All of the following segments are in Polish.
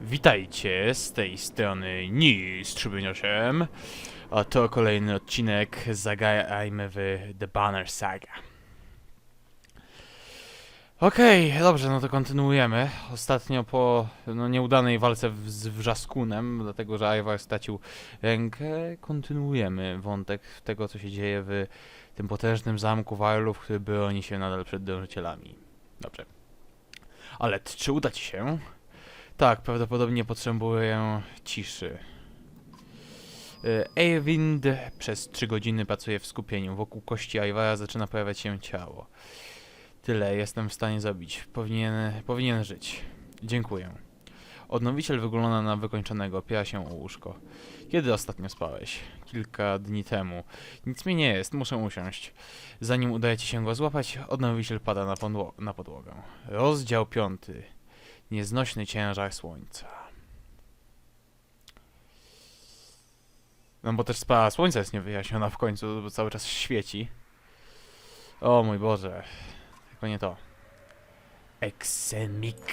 Witajcie z tej strony Nis 358, z tej Nis 358, a to kolejny odcinek Zagrajmy w The Banner Saga. Okej, dobrze, no to kontynuujemy. Ostatnio po no, nieudanej walce w, z Wrzaskunem, dlatego że Ivar stracił rękę, kontynuujemy wątek tego, co się dzieje w tym potężnym zamku Warlów, który broni się nadal przed dążycielami. Dobrze. Ale czy uda ci się? Tak, prawdopodobnie potrzebuję ciszy. Eyvind przez 3 godziny pracuje w skupieniu. Wokół kości Aivara zaczyna pojawiać się ciało. Tyle jestem w stanie zrobić. Powinien, powinien żyć. Dziękuję. Odnowiciel wygląda na wykończonego, opiera się o łóżko. Kiedy ostatnio spałeś? Kilka dni temu. Nic mi nie jest, muszę usiąść. Zanim udaje ci się go złapać, odnowiciel pada na, podło- na podłogę. Rozdział piąty. Nieznośny ciężar słońca. No bo też sprawa słońca jest niewyjaśniona w końcu, bo cały czas świeci. O mój Boże. Tylko nie to. Eksemik.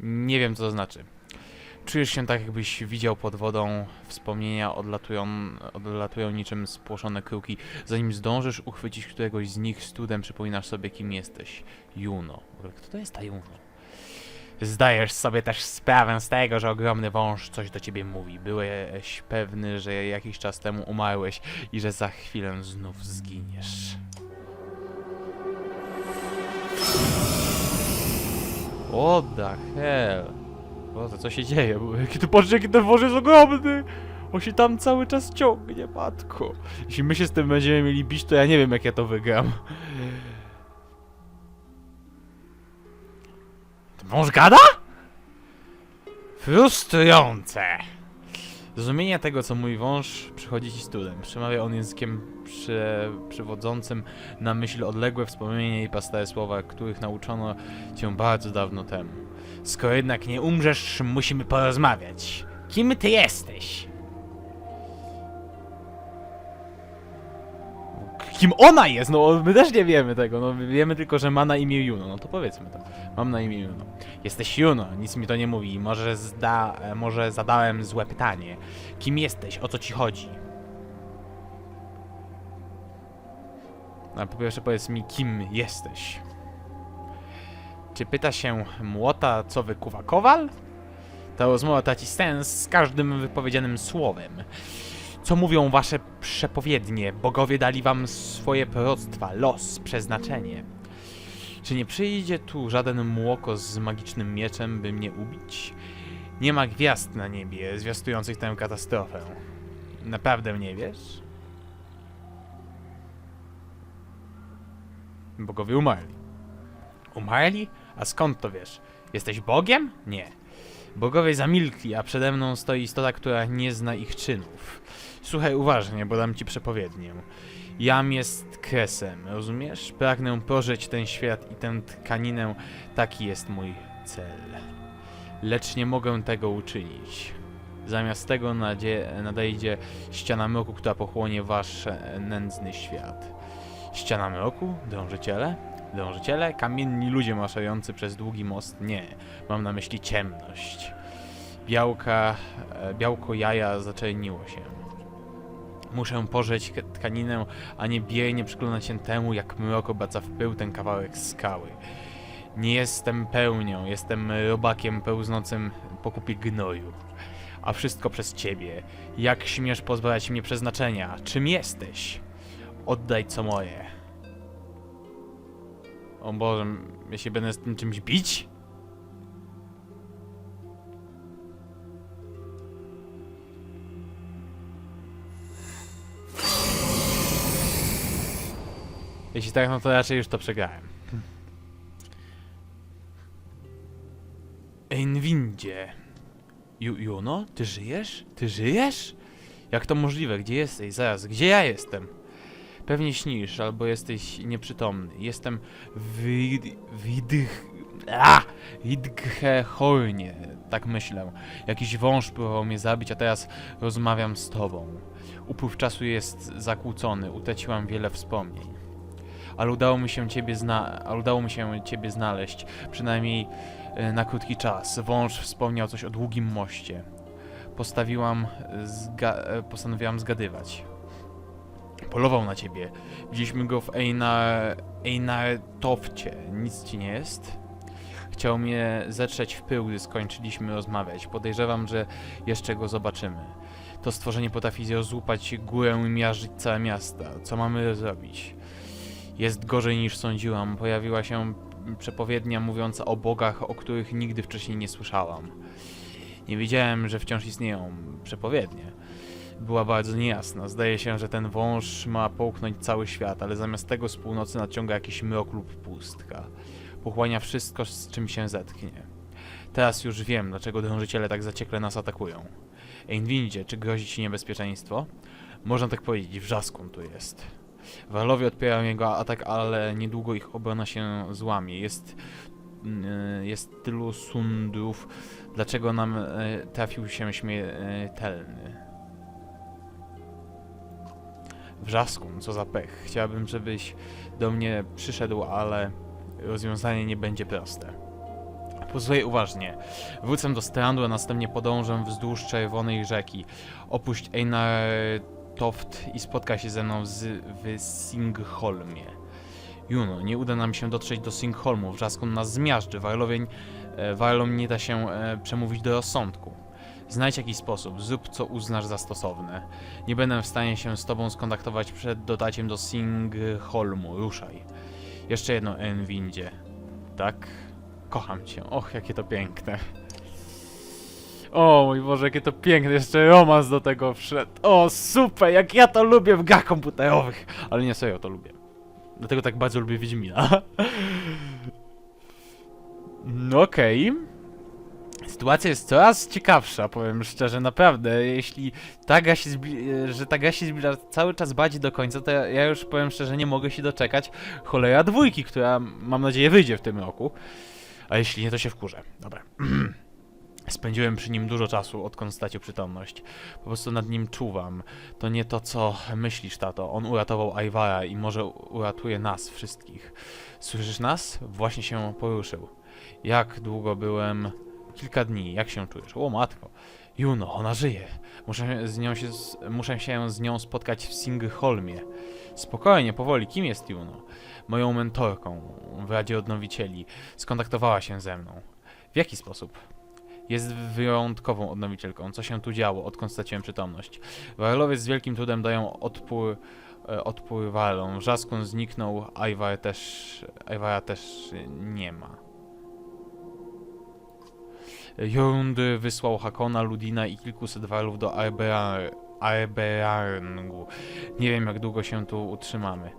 Nie wiem co to znaczy. Czujesz się tak, jakbyś widział pod wodą. Wspomnienia odlatują, odlatują niczym spłoszone kruki. Zanim zdążysz uchwycić któregoś z nich, z trudem przypominasz sobie, kim jesteś. Juno. Kto to jest ta Juno? Zdajesz sobie też sprawę z tego, że ogromny wąż coś do ciebie mówi. Byłeś pewny, że jakiś czas temu umarłeś i że za chwilę znów zginiesz. What the hell? Boże, co się dzieje? Jaki tu patrz, jaki ten wąż jest ogromny! On się tam cały czas ciągnie, matko. Jeśli my się z tym będziemy mieli bić, to ja nie wiem, jak ja to wygram. Wąż gada? Frustrujące. Zrozumienie tego, co mój wąż, przychodzi ci z trudem. Przemawia on językiem przy, przywodzącym na myśl odległe wspomnienia i pastaje słowa, których nauczono cię bardzo dawno temu. Skoro jednak nie umrzesz, musimy porozmawiać. Kim ty jesteś? Kim ona jest? No, my też nie wiemy tego. No, wiemy tylko, że ma na imię Juno. No to powiedzmy to. Mam na imię Juno. Jesteś Juno, nic mi to nie mówi. Może, zda, e, może zadałem złe pytanie. Kim jesteś? O co ci chodzi? A po pierwsze powiedz mi, kim jesteś? Czy pyta się młota, co wykuwa kowal? Ta rozmowa traci sens z każdym wypowiedzianym słowem. Co mówią wasze przepowiednie? Bogowie dali wam swoje proroctwa, los, przeznaczenie. Czy nie przyjdzie tu żaden młoko z magicznym mieczem, by mnie ubić? Nie ma gwiazd na niebie zwiastujących tę katastrofę. Naprawdę nie wiesz? Bogowie umarli. Umarli? A skąd to wiesz? Jesteś Bogiem? Nie. Bogowie zamilkli, a przede mną stoi istota, która nie zna ich czynów. Słuchaj uważnie, bo dam ci przepowiednię. Jam jest kresem, rozumiesz? Pragnę pożyć ten świat i tę tkaninę, taki jest mój cel. Lecz nie mogę tego uczynić. Zamiast tego nadzie, nadejdzie ściana mroku, która pochłonie wasz nędzny świat. Ściana mroku? Dążyciele? Dążyciele? Kamienni ludzie maszerujący przez długi most? Nie. Mam na myśli ciemność. Białka, e, białko jaja zaczerniło się. Muszę pożyć k- tkaninę, a nie biernie przyglądać się temu, jak mrok obraca w pył ten kawałek skały. Nie jestem pełnią, jestem robakiem pełznącym po kupie gnoju. A wszystko przez ciebie. Jak śmiesz pozbawiać mnie przeznaczenia? Czym jesteś? Oddaj co moje. O Boże, ja się będę z tym czymś bić? Jeśli tak, no to raczej już to przegrałem. Einwindzie. Ju, Juno? Ty żyjesz? Ty żyjesz? Jak to możliwe? Gdzie jesteś? Zaraz, gdzie ja jestem? Pewnie śnisz, albo jesteś nieprzytomny. Jestem w... Widych... A! Widghehornie. Tak myślę. Jakiś wąż próbował mnie zabić, a teraz rozmawiam z tobą. Upływ czasu jest zakłócony. Utraciłam wiele wspomnień. Ale udało mi się ciebie zna udało mi się ciebie znaleźć, przynajmniej e, na krótki czas. Wąż wspomniał coś o długim moście. Postawiłam, zga e, postanowiłam zgadywać. Polował na ciebie. Widzieliśmy go w Einar... Einartofcie. Nic ci nie jest? Chciał mnie zetrzeć w pył, gdy skończyliśmy rozmawiać. Podejrzewam, że jeszcze go zobaczymy. To stworzenie potrafi rozłupać górę i miażdżyć całe miasta. Co mamy zrobić? Jest gorzej niż sądziłam. Pojawiła się przepowiednia mówiąca o bogach, o których nigdy wcześniej nie słyszałam. Nie wiedziałem, że wciąż istnieją przepowiednie. Była bardzo niejasna. Zdaje się, że ten wąż ma połknąć cały świat, ale zamiast tego z północy nadciąga jakiś mrok lub pustka. Pochłania wszystko, z czym się zetknie. Teraz już wiem, dlaczego drążyciele tak zaciekle nas atakują. Einwindzie, czy grozi ci niebezpieczeństwo? Można tak powiedzieć, wrzaskun tu jest. Walowie odpierają jego atak, ale niedługo ich obrona się złamie. Jest, yy, jest tylu sundów. Dlaczego nam yy, trafił się śmiertelny? Wrzaskun, co za pech. Chciałabym, żebyś do mnie przyszedł, ale rozwiązanie nie będzie proste. Posłuchaj uważnie. Wrócę do strandu, a następnie podążę wzdłuż czerwonej rzeki. Opuść Einar Toft i spotka się ze mną z, w Singholmie. Juno, nie uda nam się dotrzeć do Singholmu. Wrzaskun nas zmiażdży. Warlowień, e, Warlom nie da się e, przemówić do rozsądku. Znajdź jakiś sposób, zrób co uznasz za stosowne. Nie będę w stanie się z tobą skontaktować przed dotarciem do Singholmu. Ruszaj. Jeszcze jedno, Enwindzie. Tak? Kocham cię. Och, jakie to piękne. O mój Boże, jakie to piękne. Jeszcze romans do tego wszedł. O, super, jak ja to lubię w grach komputerowych. Ale nie serio, to lubię. Dlatego tak bardzo lubię Wiedźmina. No okej. Sytuacja jest coraz ciekawsza, powiem szczerze, naprawdę. Jeśli ta gra się że ta gra się zbliża cały czas bardziej do końca, to ja już powiem szczerze, nie mogę się doczekać cholera dwójki, która mam nadzieję wyjdzie w tym roku. A jeśli nie, to się wkurzę. Dobra. Spędziłem przy nim dużo czasu, odkąd stracił przytomność. Po prostu nad nim czuwam. To nie to, co myślisz, tato. On uratował Ajwara i może uratuje nas wszystkich. Słyszysz nas? Właśnie się poruszył. Jak długo byłem... Kilka dni. Jak się czujesz? O, matko. Juno, ona żyje. Muszę, z nią się, muszę się z nią spotkać w Singholmie. Spokojnie, powoli. Kim jest Juno? Moją mentorką w Radzie Odnowicieli. Skontaktowała się ze mną. W jaki sposób? Jest wyjątkową odnowicielką. Co się tu działo, odkąd straciłem przytomność? Warlowie z wielkim trudem dają odpór, e, odpór walom. Wrzaskun zniknął, Ivar też, Ivara też nie ma. Jorund wysłał Hakona, Ludina i kilkuset walów do Arbear-. Nie wiem, jak długo się tu utrzymamy.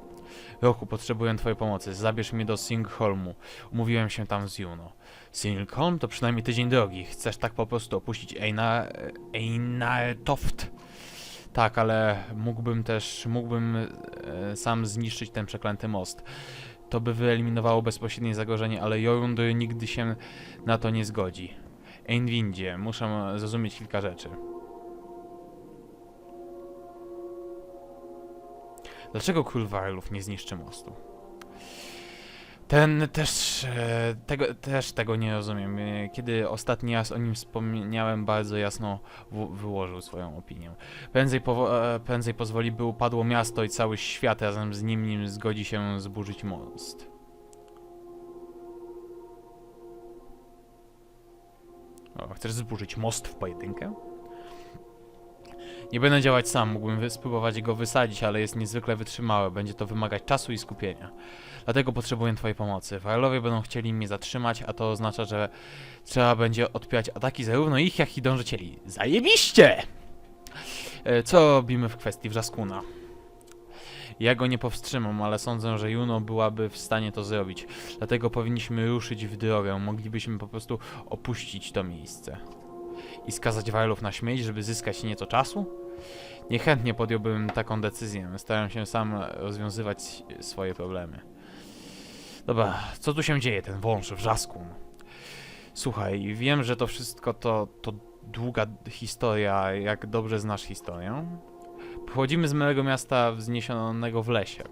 Roku, potrzebuję twojej pomocy. Zabierz mnie do Singholmu. Umówiłem się tam z Juno. Singholm to przynajmniej tydzień drogi. Chcesz tak po prostu opuścić Einar... Einartoft? Tak, ale mógłbym też... mógłbym e, sam zniszczyć ten przeklęty most. To by wyeliminowało bezpośrednie zagrożenie, ale Jorund nigdy się na to nie zgodzi. Einwindzie, muszę zrozumieć kilka rzeczy. Dlaczego król Warlów nie zniszczy mostu? Ten też, e, tego, też tego nie rozumiem. E, Kiedy ostatni raz o nim wspomniałem, bardzo jasno wyłożył swoją opinię. Prędzej, powo- e, prędzej pozwoli, by upadło miasto i cały świat razem z nim, nim zgodzi się zburzyć most. O, chcesz zburzyć most w pojedynkę? Nie będę działać sam, mógłbym spróbować go wysadzić, ale jest niezwykle wytrzymały. Będzie to wymagać czasu i skupienia. Dlatego potrzebuję twojej pomocy. Warlowie będą chcieli mnie zatrzymać, a to oznacza, że trzeba będzie odpierać ataki zarówno ich, jak i dążycieli. Zajebiście! E, Co robimy w kwestii wrzaskuna? Ja go nie powstrzymam, ale sądzę, że Juno byłaby w stanie to zrobić. Dlatego powinniśmy ruszyć w drogę. Moglibyśmy po prostu opuścić to miejsce. I skazać Warlów na śmierć, żeby zyskać nieco czasu? Niechętnie podjąłbym taką decyzję. Staram się sam rozwiązywać swoje problemy. Dobra, co tu się dzieje, ten wąż, wrzaskun? Słuchaj, wiem, że to wszystko to, to długa historia, jak dobrze znasz historię. Pochodzimy z małego miasta wzniesionego w lesie.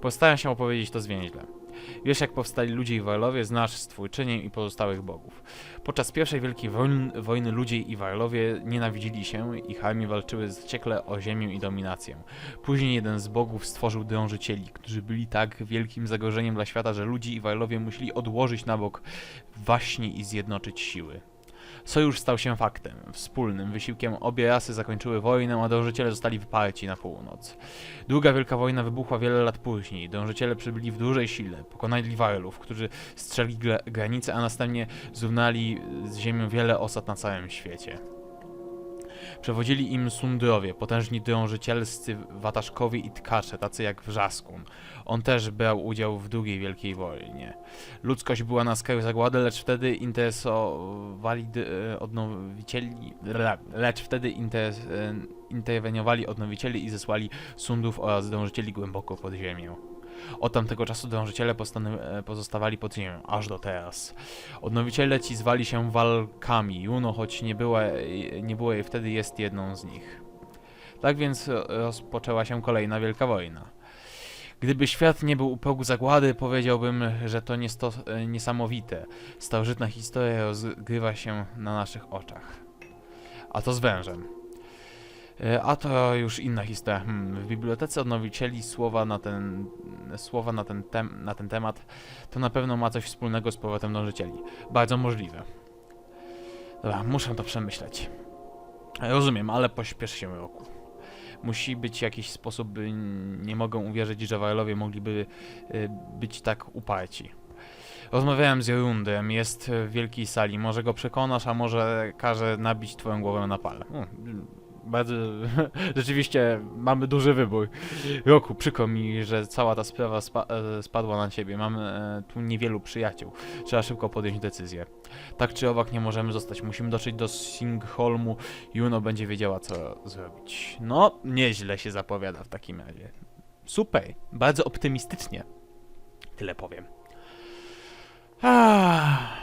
Postaram się opowiedzieć to zwięźle. Wiesz, jak powstali ludzie i Warlowie, znasz stwórczynię i pozostałych bogów. Podczas pierwszej wielkiej wojny, wojny ludzie i Warlowie nienawidzili się, ich armie walczyły zaciekle o ziemię i dominację. Później jeden z bogów stworzył drążycieli, którzy byli tak wielkim zagrożeniem dla świata, że ludzie i Warlowie musieli odłożyć na bok waśnie i zjednoczyć siły. Sojusz stał się faktem. Wspólnym wysiłkiem obie rasy zakończyły wojnę, a dążyciele zostali wyparci na północ. Druga wielka wojna wybuchła wiele lat później. Dążyciele przybyli w dużej sile, pokonali Warlów, którzy strzeli gra granice, a następnie zrównali z ziemią wiele osad na całym świecie. Przewodzili im Sundrowie, potężni drążycielscy wataszkowie i tkacze, tacy jak Wrzaskun. On też brał udział w drugiej wielkiej wojnie. Ludzkość była na skraju zagłady, lecz wtedy interesowali e, odnowicieli, le- lecz wtedy interes, e, interweniowali odnowicieli i zesłali sundów oraz dążycieli głęboko pod ziemię. Od tamtego czasu dążyciele e, pozostawali pod ziemią, aż do teraz. Odnowiciele ci zwali się walkami. Juno, choć nie była, nie było jej wtedy, jest jedną z nich. Tak więc e, rozpoczęła się kolejna wielka wojna. Gdyby świat nie był u progu zagłady, powiedziałbym, że to e, niesamowite. Starożytna historia rozgrywa się na naszych oczach. A to z wężem. E, A to już inna historia. Hmm, w bibliotece odnowicieli słowa na ten, słowa na ten, tem, na ten temat to na pewno ma coś wspólnego z powrotem dążycieli. Bardzo możliwe. Dobra, muszę to przemyśleć. Rozumiem, ale pośpiesz się roku. Musi być jakiś sposób, by nie mogę uwierzyć, że Warlowie mogliby y, być tak uparci. Rozmawiałem z Jorundem, jest w wielkiej sali. Może go przekonasz, a może każe nabić twoją głowę na pal. Bardzo... Rzeczywiście mamy duży wybór. Roku, przykro mi, że cała ta sprawa spa e, spadła na ciebie. Mam e, tu niewielu przyjaciół. Trzeba szybko podjąć decyzję. Tak czy owak nie możemy zostać. Musimy dotrzeć do Singholmu. Juno będzie wiedziała, co zrobić. No, nieźle się zapowiada w takim razie. Super, bardzo optymistycznie. Tyle powiem. Ah.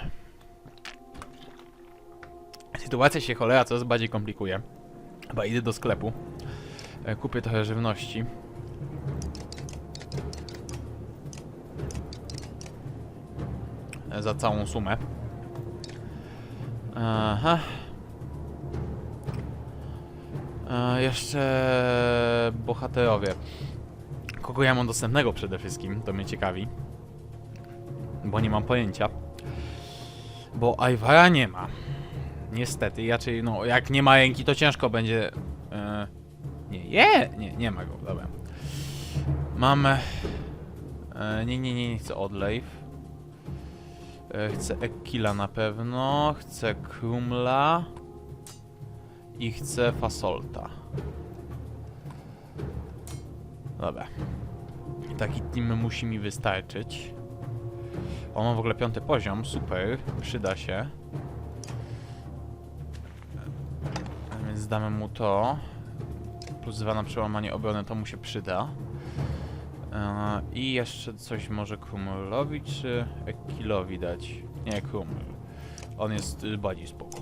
Sytuacja się cholera coraz bardziej komplikuje. Chyba idę do sklepu. E, Kupię trochę żywności. E, Za całą sumę. Aha. E, jeszcze bohaterowie. Kogo ja mam dostępnego przede wszystkim, to mnie ciekawi. Bo nie mam pojęcia. Bo Iwara nie ma. Niestety, raczej, no, jak nie ma ręki, to ciężko będzie. E, nie, je, nie, nie ma go, dobra. Mam. E, nie, nie, nie, nie chcę odlew. E, chcę Ekila na pewno. Chcę Krumla. I chcę Fasolta. Dobra. Taki team musi mi wystarczyć. O, mam w ogóle piąty poziom, super, przyda się. Damy mu to. Plus dwa na przełamanie obrony, to mu się przyda. E, I jeszcze coś może Krumlowi czy Ekilowi dać? Nie, Kruml. On jest y, bardziej spoko.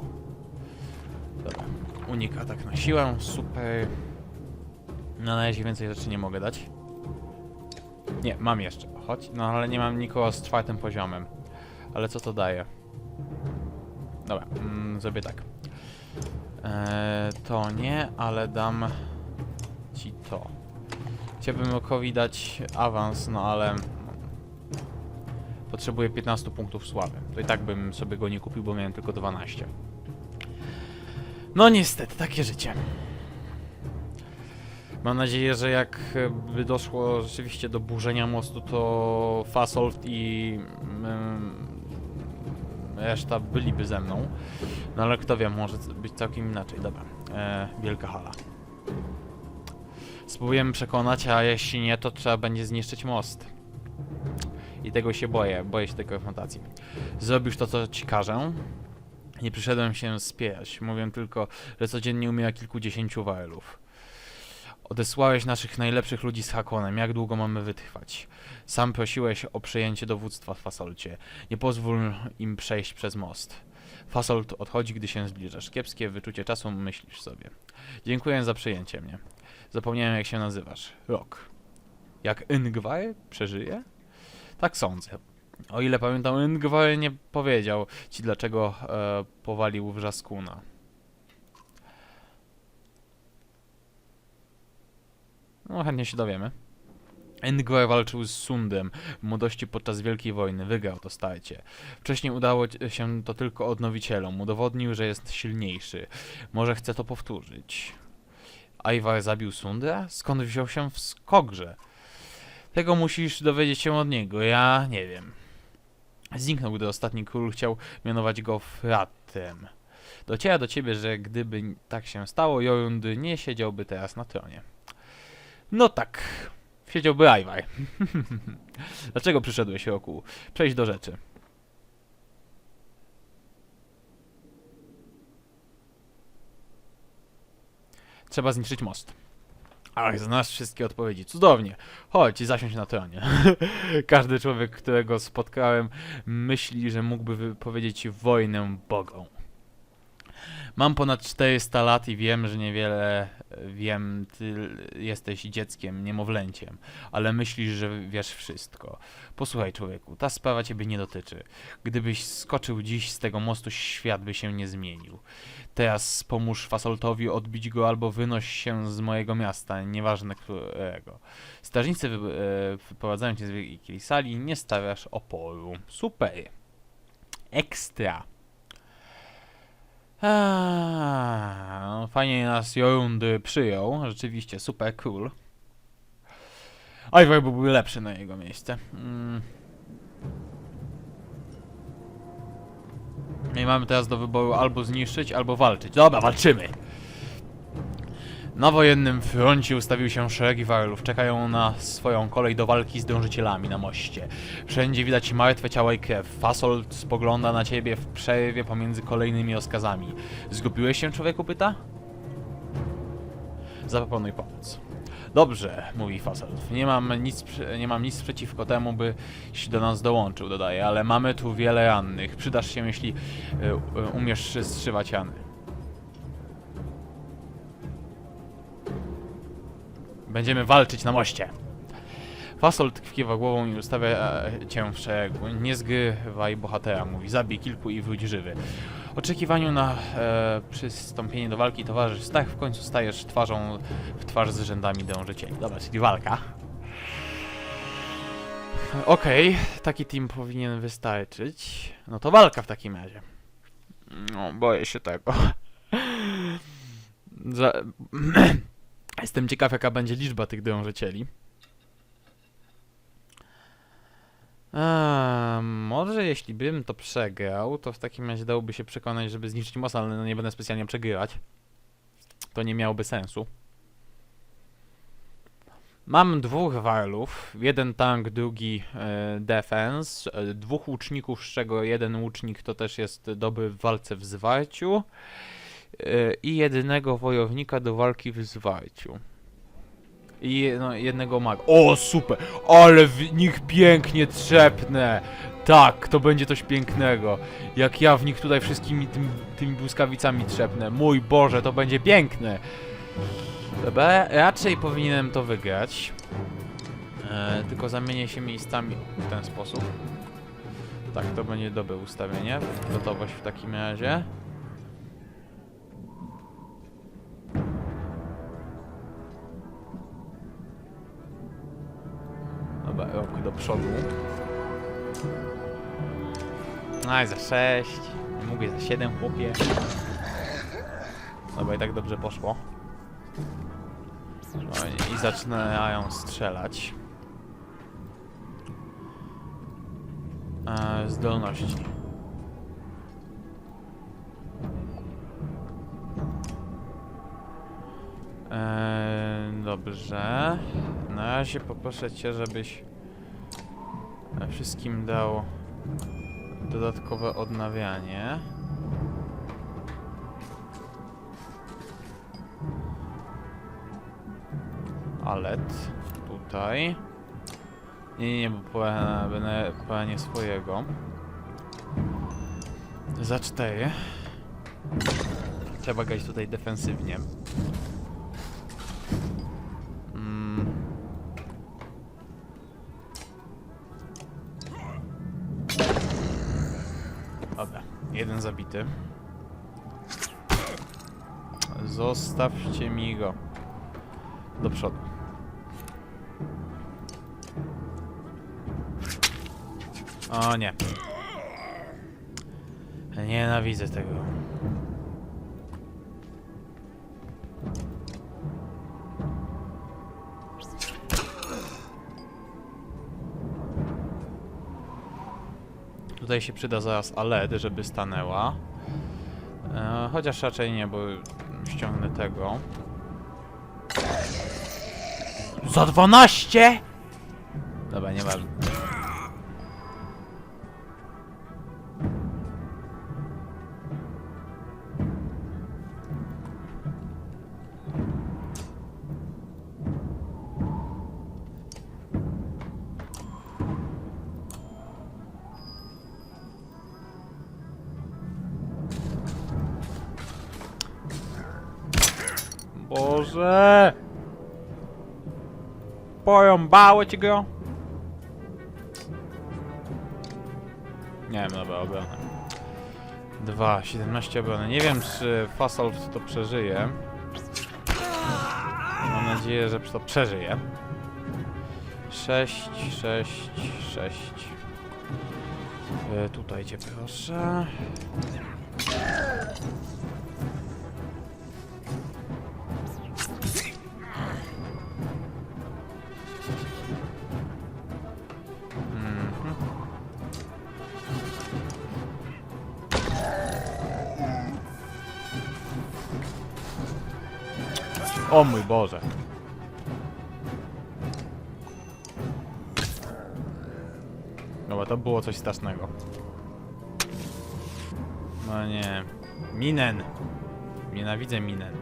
Dobra. Unik atak na siłę, super. Na razie więcej rzeczy nie mogę dać. Nie, mam jeszcze. Chodź, no ale nie mam nikogo z czwartym poziomem. Ale co to daje? Dobra, mm, zrobię tak. Eee, to nie, ale dam ci to. Chciałbym Rokowi dać awans, no ale potrzebuję 15 punktów sławy. To i tak bym sobie go nie kupił, bo miałem tylko 12. No niestety, takie życie. Mam nadzieję, że jak by doszło rzeczywiście do burzenia mostu, to Fasolt i mm, reszta byliby ze mną. No ale kto wie, może być całkiem inaczej. Dobra, e, wielka hala. Spróbujemy przekonać, a jeśli nie, to trzeba będzie zniszczyć most. I tego się boję, boję się tej konfrontacji. Zrobisz to, co ci każę. Nie przyszedłem się spierać. Mówię tylko, że codziennie umiera kilkudziesięciu warlów. Odesłałeś naszych najlepszych ludzi z Hakonem. Jak długo mamy wytrwać? Sam prosiłeś o przejęcie dowództwa w Fasolcie. Nie pozwól im przejść przez most. Fasolt odchodzi, gdy się zbliżasz. Kiepskie wyczucie czasu, myślisz sobie. Dziękuję za przyjęcie mnie. Zapomniałem, jak się nazywasz. Rok. Jak Ingvar przeżyje? Tak sądzę. O ile pamiętam, Ingvar nie powiedział ci, dlaczego e, powalił wrzaskuna. No, chętnie się dowiemy. Ingvar walczył z Sundem w młodości podczas Wielkiej Wojny. Wygrał to starcie. Wcześniej udało się to tylko odnowicielom. Udowodnił, że jest silniejszy. Może chce to powtórzyć. Ivar zabił Sundra? Skąd wziął się w skogrze? Tego musisz dowiedzieć się od niego. Ja nie wiem. Zniknął, gdy ostatni król chciał mianować go fratem. Dociera do ciebie, że gdyby tak się stało, Jorund nie siedziałby teraz na tronie. No tak. Siedziałby Ivar. Dlaczego przyszedłeś, Roku? Przejdź do rzeczy. Trzeba zniszczyć most. Ach, znasz wszystkie odpowiedzi. Cudownie. Chodź i zasiądź na tronie. Każdy człowiek, którego spotkałem, myśli, że mógłby wypowiedzieć wojnę Bogom. Mam ponad 400 lat i wiem, że niewiele wiem. Ty jesteś dzieckiem, niemowlęciem, ale myślisz, że wiesz wszystko. Posłuchaj, człowieku, ta sprawa ciebie nie dotyczy. Gdybyś skoczył dziś z tego mostu, świat by się nie zmienił. Teraz pomóż Fasoltowi odbić go albo wynoś się z mojego miasta, nieważne którego. Strażnicy wy, e, wyprowadzają cię z wielkiej sali, nie stawiasz oporu. Super. Ekstra. No fajnie nas Jorundy przyjął, rzeczywiście super cool. Ivar byłby lepszy na jego miejsce. Mm. I mamy teraz do wyboru albo zniszczyć, albo walczyć. Dobra, walczymy! Na wojennym froncie ustawił się szeregi warlów. Czekają na swoją kolej do walki z dążycielami na moście. Wszędzie widać martwe ciała i krew. Fasold spogląda na ciebie w przerwie pomiędzy kolejnymi rozkazami. Zgubiłeś się, człowieku pyta? Zaproponuj pomoc. Dobrze, mówi Fasold. Nie mam nic, nie mam nic przeciwko temu, byś do nas dołączył, dodaje, ale mamy tu wiele rannych. Przydasz się, jeśli y, y, umiesz zszywać rany. Będziemy walczyć na moście. Fasold kiwa głową i ustawia e, cię w szeregu. Nie zgrywaj bohatera, mówi. Zabij kilku i wróć żywy. Oczekiwaniu na e, przystąpienie do walki towarzysz Stach. W końcu stajesz twarzą w twarz z rzędami dążycieli. Dobra, czyli walka. Okej, taki team powinien wystarczyć. No to walka w takim razie. No, boję się tego. Za... Jestem ciekaw, jaka będzie liczba tych dążycieli. Może jeśli bym to przegrał, to w takim razie dałoby się przekonać, żeby zniszczyć most, ale no nie będę specjalnie przegrywać. To nie miałoby sensu. Mam dwóch warlów, jeden tank, drugi e, defense, e, dwóch łuczników, z czego jeden łucznik to też jest dobry w walce w zwarciu i jednego wojownika do walki w zwarciu. I no, jednego maga. O, super! Ale w nich pięknie trzepnę! Tak, to będzie coś pięknego. Jak ja w nich tutaj wszystkimi tym, tymi błyskawicami trzepnę. Mój Boże, to będzie piękne! Dobra, raczej powinienem to wygrać. E, tylko zamienię się miejscami w ten sposób. Tak, to będzie dobre ustawienie. Gotowość w takim razie. Przodu. Aj, za 6. Nie mówię za 7, chłopie. Dobra, i tak dobrze poszło. No i- zaczynają strzelać. E, zdolności. E, dobrze. Na razie poproszę cię, żebyś wszystkim dał dodatkowe odnawianie. Alet tutaj. Nie, nie, nie, bo będę swojego. Za cztery. Trzeba grać tutaj defensywnie. Zabity. Zostawcie mi go. Do przodu. O nie. Nienawidzę tego. Tutaj się przyda zaraz Aled, żeby stanęła. E, chociaż raczej nie, bo ściągnę tego. Za 12! Dobra, nieważne. Boże! Pojąbało ci go? Nie wiem, dobra, obronę. 2, 17 obrony. Nie wiem, czy Fasolt to przeżyje. Mam nadzieję, że to przeżyje. 6, 6, 6. E, tutaj cię proszę. O mój Boże. Dobra, to było coś strasznego. No nie. Minen. Nienawidzę minen.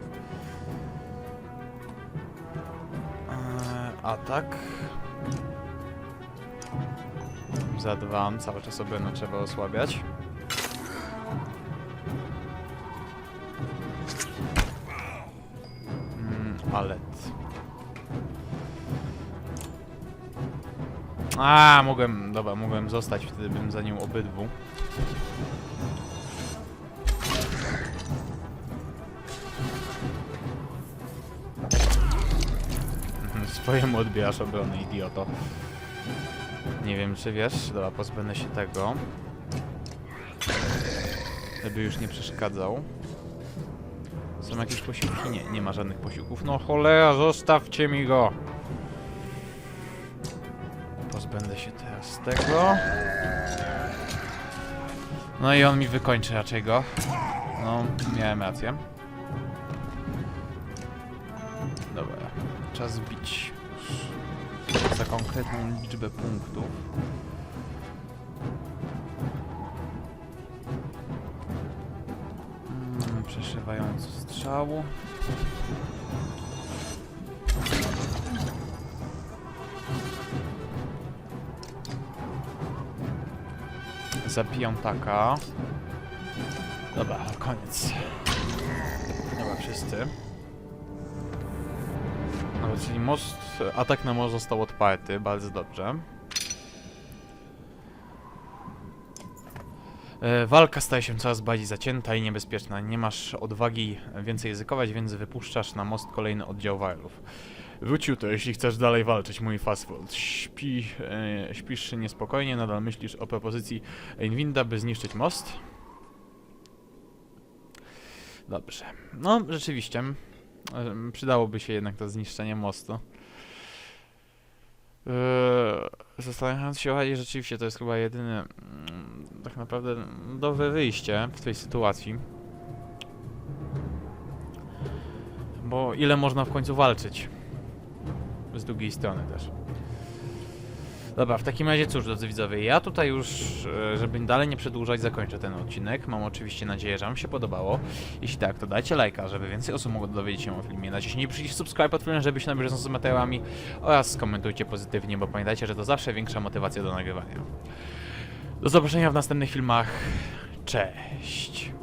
Eee, atak. Za dwa, cały czas obronę trzeba osłabiać. Mm, Alet. A, mogłem, dobra, mogłem zostać, wtedy bym za nią obydwu. Mhm, Swojemu odbierasz obronę, idioto. Nie wiem, czy wiesz. Dobra, pozbędę się tego. Żeby już nie przeszkadzał. Są jakieś posiłki? Nie, nie ma żadnych posiłków. No cholera, zostawcie mi go! Pozbędę się teraz tego. No i on mi wykończy raczej go. No, miałem rację. Dobra, czas bić za konkretną liczbę punktów. Przeszywający strzału. Zabijam taka. Dobra, koniec. Dobra, wszyscy. No, czyli most, atak na most został odparty, bardzo dobrze. Walka staje się coraz bardziej zacięta i niebezpieczna. Nie masz odwagi więcej ryzykować, więc wypuszczasz na most kolejny oddział Warlów. Wrócił to, jeśli chcesz dalej walczyć, mój Fastfold. Śpi, e, śpisz niespokojnie, nadal myślisz o propozycji Einwinda, by zniszczyć most? Dobrze. No, rzeczywiście. em, Przydałoby się jednak to zniszczenie mostu. Eee, Zastanawiając się o rzeczywiście to jest chyba jedyne mm, tak naprawdę dobre wyjście w tej sytuacji. Bo ile można w końcu walczyć? Z drugiej strony też. Dobra, w takim razie cóż, drodzy widzowie, ja tutaj już, e, żeby dalej nie przedłużać, zakończę ten odcinek. Mam oczywiście nadzieję, że Wam się podobało. Jeśli tak, to dajcie lajka, żeby więcej osób mogło dowiedzieć się o filmie. Naciśnijcie przycisk subscribe pod filmem, żeby być na bieżąco z materiałami oraz skomentujcie pozytywnie, bo pamiętajcie, że to zawsze większa motywacja do nagrywania. Do zobaczenia w następnych filmach. Cześć!